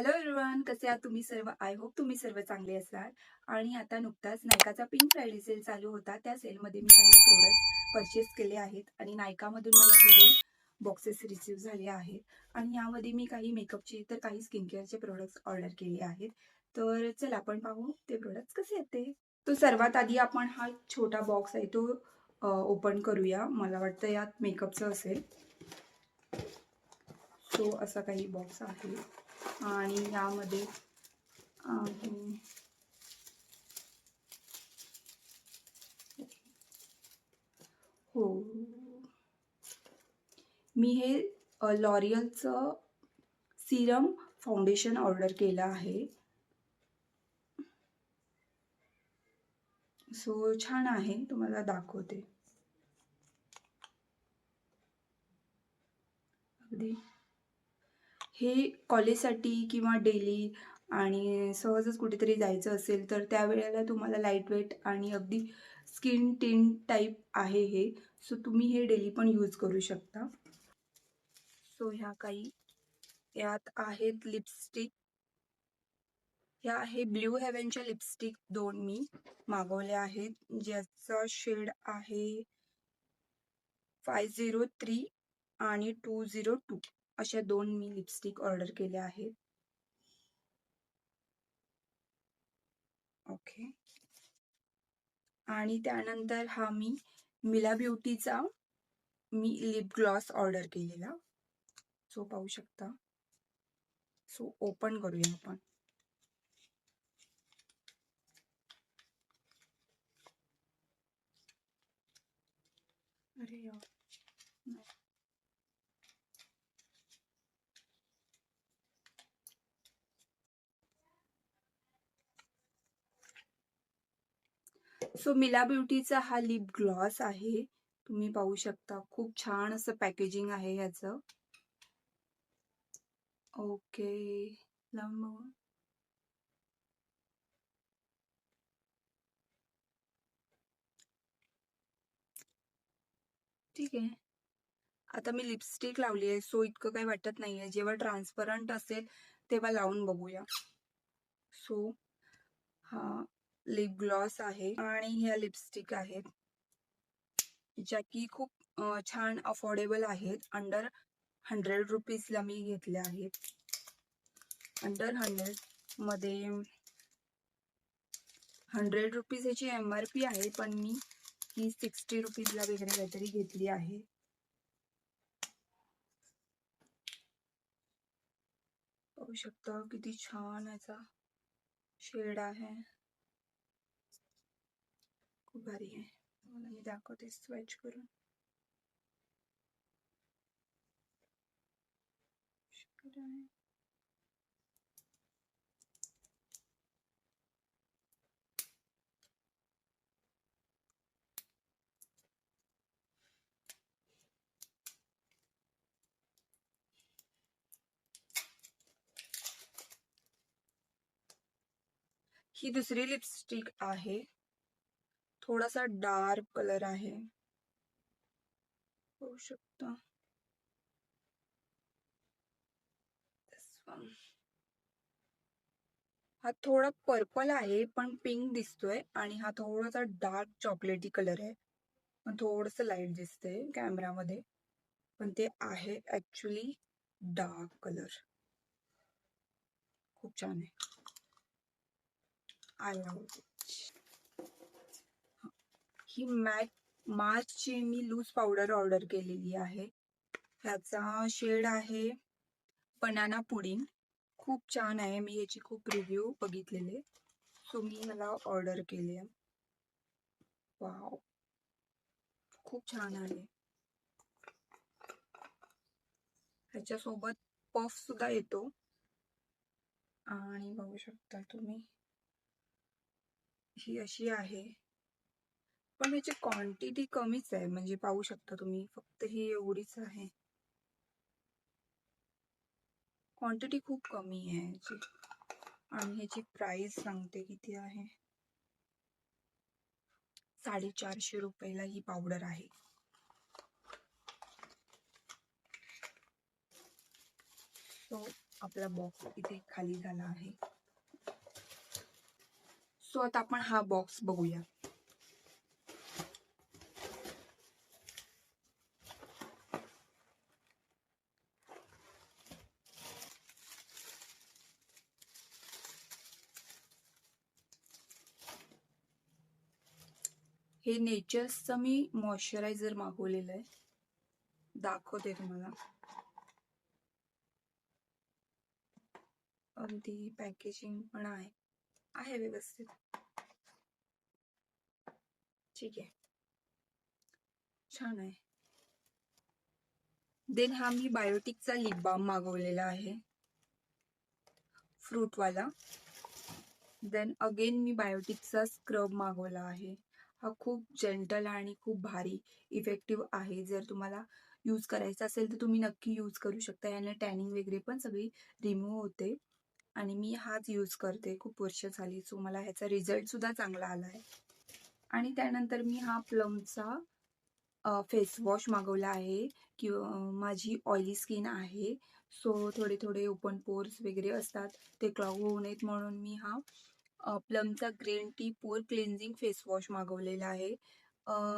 Hello everyone कसे आहात तुम्ही सर्व? आय होप तुम्ही सर्व चांगले असाल. आणि आता नुकताच नायकाचा पिंक फ्रायडे सेल चालू होता. त्या सेलमध्ये मी काही प्रोडक्ट परचेस केले आहेत. आणि नायकामधून मला हे दोन बॉक्सेस रिसीव झाले आहेत. आणि यामध्ये मी काही मेकअपचे तर काही स्किन केअरचे प्रोडक्ट्स ऑर्डर केले आहेत. तर चल आपण पाहू ते प्रोडक्ट्स कसे आहेत ते. तो सर्वात आधी आपण हा छोटा बॉक्स आहे तो ओपन करूया. मला वाटतं यात मेकअपचं असेल. सो असा काही बॉक्स आहे. आणि यामध्ये हो. मी हे लॉरियलचं सिरम फाउंडेशन ऑर्डर केलं आहे. सो छान आहे. तुम्हाला दाखवते. अगदी. हे कॉलेजसाठी किंवा डेली आणि सहजच कुठेतरी जायचं असेल तर त्यावेळेला तुम्हाला लाइट वेट आणि अगदी स्किन टिन टाईप आहे हे. सो तुम्ही हे डेली पण यूज करू शकता. सो ह्या काही यात आहेत लिपस्टिक ह्या आहे ब्ल्यू हेवनच्या लिपस्टिक दोन मी मागवल्या आहेत. ज्याचा शेड आहे फाय झिरो थ्री आणि टू झिरो टू अशा दोन मी लिपस्टिक ऑर्डर केल्या आहेत. ओके आणि त्यानंतर हा मी मिला ब्युटीचा मी लिप ग्लॉस ऑर्डर केलेला. सो पाहू शकता. सो ओपन करूया आपण. अरे यार. सो मिला ब्युटीचा हा लिप ग्लॉस आहे. तुम्ही पाहू शकता. खूप छान असं पॅकेजिंग आहे याचं ओके लावून बघू ठीक आहे. आता मी लिपस्टिक लावली आहे. सो इतकं काही वाटत नाहीये. जेव्हा ट्रान्सपरंट असेल तेव्हा लावून बघूया. सो हा. लिप ग्लॉस आहे आणि ह्या लिपस्टिक आहेत ज्या की खूप छान अफोर्डेबल आहेत. अंडर हंड्रेड रुपीजला मी घेतल्या आहेत. अंडर हंड्रेडमध्ये हंड्रेड रुपीज याची एम आर पी आहे पण मी ही सिक्स्टी रुपीजला वगैरे काहीतरी घेतली आहे. पाहू शकता किती छान याचा शेड आहे. भारी आहे मला मी दाखवते स्वेच करून ही दुसरी लिपस्टिक आहे। थोडासा डार्क कलर आहे. होऊ शकता. हा थोडा पर्पल आहे पण पिंक दिसतोय आणि हा थोडासा डार्क चॉकलेटी कलर आहे. पण थोडस लाइट दिसतंय कॅमेरामध्ये पण ते आहे ऍक्च्युली डार्क कलर खूप छान आहे. आय लव्ह की मॅट मार्चची मी लूज पावडर ऑर्डर केलेली आहे. ह्याचा शेड आहे बनाना पुडिंग खूप छान आहे. मी याची खूप रिव्ह्यू बघितलेले सो मी मला ऑर्डर केले वाव खूप छान आहे. ह्याच्यासोबत पफ सुद्धा येतो. आणि बघू शकता तुम्ही ही अशी आहे. पण ह्याची क्वांटिटी कमीच आहे. म्हणजे पाहू शकता तुम्ही फक्त ही एवढीच आहे. क्वांटिटी खूप कमी आहे याची. आणि ह्याची प्राइस सांगते किती आहे. साडेचारशे रुपयाला ही पावडर आहे. सो आपला बॉक्स इथे खाली झाला आहे. सो आता आपण हा बॉक्स बघूया. हे नेचर्सचं मी मॉइश्चरायझर मागवलेलं आहे. दाखवते तुम्हाला. अगदी पॅकेजिंग पण आहे. आहे व्यवस्थित. ठीक आहे. छान आहे. देन हा मी बायोटिकचा लिप बाम मागवलेला आहे. फ्रूटवाला देन अगेन मी बायोटिकचा स्क्रब मागवला आहे. हा खूप जेंटल आणि खूप भारी इफेक्टिव्ह आहे. जर तुम्हाला यूज करायचा असेल तर तुम्ही नक्की यूज करू शकता. याने टॅनिंग वगैरे पण सगळी रिमूव्ह होते. आणि मी हाच यूज करते. खूप वर्ष झाली. सो मला ह्याचा रिझल्ट सुद्धा चांगला आला आहे. आणि त्यानंतर मी हा प्लमचा फेस वॉश मागवला आहे. किंवा माझी ऑइली स्किन आहे. सो थोडे थोडे ओपन पोर्स वगैरे असतात. ते क्लॉग होऊ नयेत म्हणून मी हा प्लमचा green tea pore cleansing face wash मागवलेला आहे.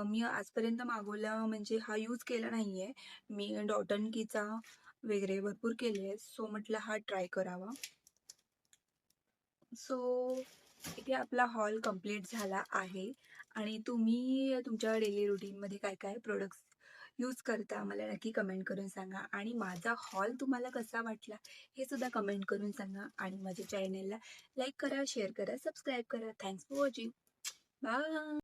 मी आजपर्यंत मागवला म्हणजे हा यूज केला नाही आहे मी डॉटन कीचा वगैरे भरपूर केले आहे सो म्हटलं हा ट्राय करावा. सो इथे आपला हॉल कंप्लीट झाला आहे. आणि तुम्ही तुमच्या डेली रुटीनमध्ये काय काय प्रोडक्ट्स यूज करता मला नक्की कमेंट करून सांगा. आणि माझा हॉल तुम्हाला कसा वाटला हे सुद्धा कमेंट करून सांगा. आणि माझ्या चॅनलला लाईक करा शेअर करा सबस्क्राईब करा. Thanks for watching. बाय.